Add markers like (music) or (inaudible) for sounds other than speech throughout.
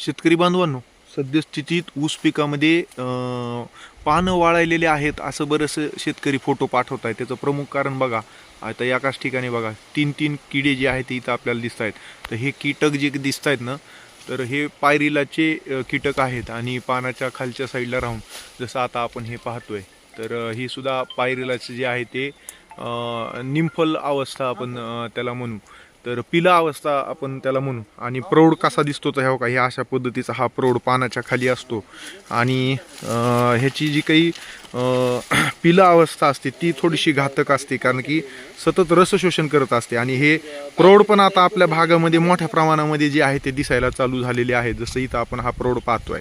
शेतकरी बांधवांनो सद्यस्थितीत ऊस पिकामध्ये पानं वाळलेले आहेत असं बरंचसं शेतकरी फोटो पाठवत आहेत. त्याचं प्रमुख कारण बघा आता एकाच ठिकाणी बघा तीन तीन किडे जे आहेत ते इथं आपल्याला दिसत आहेत. तर हे कीटक जे दिसत आहेत ना तर हे पायरीलाचे कीटक आहेत आणि पानाच्या खालच्या साईडला राहून जसं आता आपण हे पाहतोय. तर हे ही सुद्धा पायरीलाचे जे आहे ते निम्फल अवस्था आपण त्याला म्हणू. तर पिला अवस्था आपण त्याला म्हणू. आणि प्रौढ कसा दिसतो तर ह्या का ह्या अशा पद्धतीचा हा प्रौढ पानाच्या खाली असतो. आणि ह्याची जी काही (clears throat) पिला अवस्था असते ती थोडीशी घातक असते कारण की सतत रसशोषण करत असते. आणि हे प्रौढ पण आता आपल्या भागामध्ये मोठ्या प्रमाणामध्ये जे आहे ते दिसायला चालू झालेले आहे. जसं इथं आपण हा प्रौढ पाहतोय.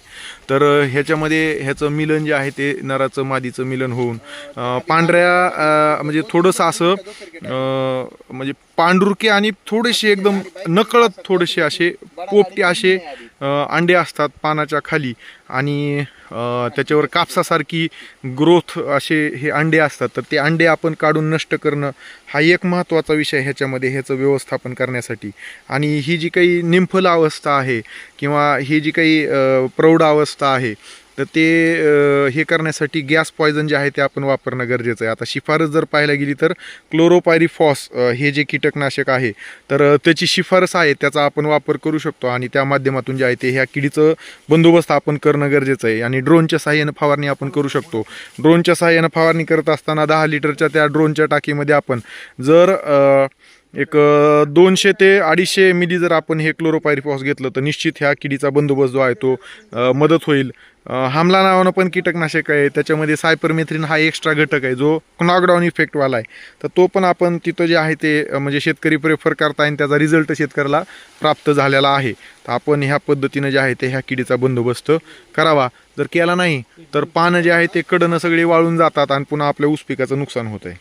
तर ह्याच्यामध्ये ह्याचं मिलन जे आहे ते नराचं मादीचं मिलन होऊन पांढऱ्या म्हणजे थोडंसं असं म्हणजे पांढुरके आणि थोडेसे एकदम नकळत थोडेसे असे पोपटे असे अंडे असतात पानाच्या खाली आणि त्याच्यावर कापसासारखी ग्रोथ असे हे अंडे असतात. तर ते अंडे आपण काढून नष्ट करणं हा एक महत्त्वाचा विषय ह्याच्यामध्ये ह्याचं व्यवस्थापन करण्यासाठी. आणि ही जी काही निंफल अवस्था आहे किंवा ही जी काही प्रौढ अवस्था आहे तर ते हे करण्यासाठी गॅस पॉयझन जे आहे ते आपण वापरणं गरजेचं आहे. आता शिफारस जर पाहायला गेली तर क्लोरोपायरिफॉस हे जे कीटकनाशक आहे तर त्याची शिफारस आहे त्याचा आपण वापर करू शकतो आणि त्या माध्यमातून जे आहे ते ह्या किडीचं बंदोबस्त आपण करणं गरजेचं आहे. आणि ड्रोनच्या सहाय्यानं फवारणी आपण करू शकतो. ड्रोनच्या सहाय्यानं फवारणी करत असताना दहा लिटरच्या त्या ड्रोनच्या टाकीमध्ये आपण जर एक दोनशे ते अडीचशे मिली जर आपण हे क्लोरोपायरिफॉस घेतलं तर निश्चित ह्या किडीचा बंदोबस्त जो आहे तो मदत होईल. हमला नावानं पण कीटकनाशक आहे. त्याच्यामध्ये सायपरमेथ्रिन हा एक्स्ट्रा घटक आहे जो नॉकडाऊन इफेक्टवाला आहे. तर तो पण आपण तिथं जे आहे ते म्हणजे शेतकरी प्रेफर करता आणि त्याचा रिझल्ट शेतकऱ्याला प्राप्त झालेला आहे. तर आपण ह्या पद्धतीनं जे आहे ते ह्या किडीचा बंदोबस्त करावा. जर केला नाही तर पानं जे आहे ते कडनं सगळे वाळून जातात आणि पुन्हा आपल्या ऊस पिकाचं नुकसान होत आहे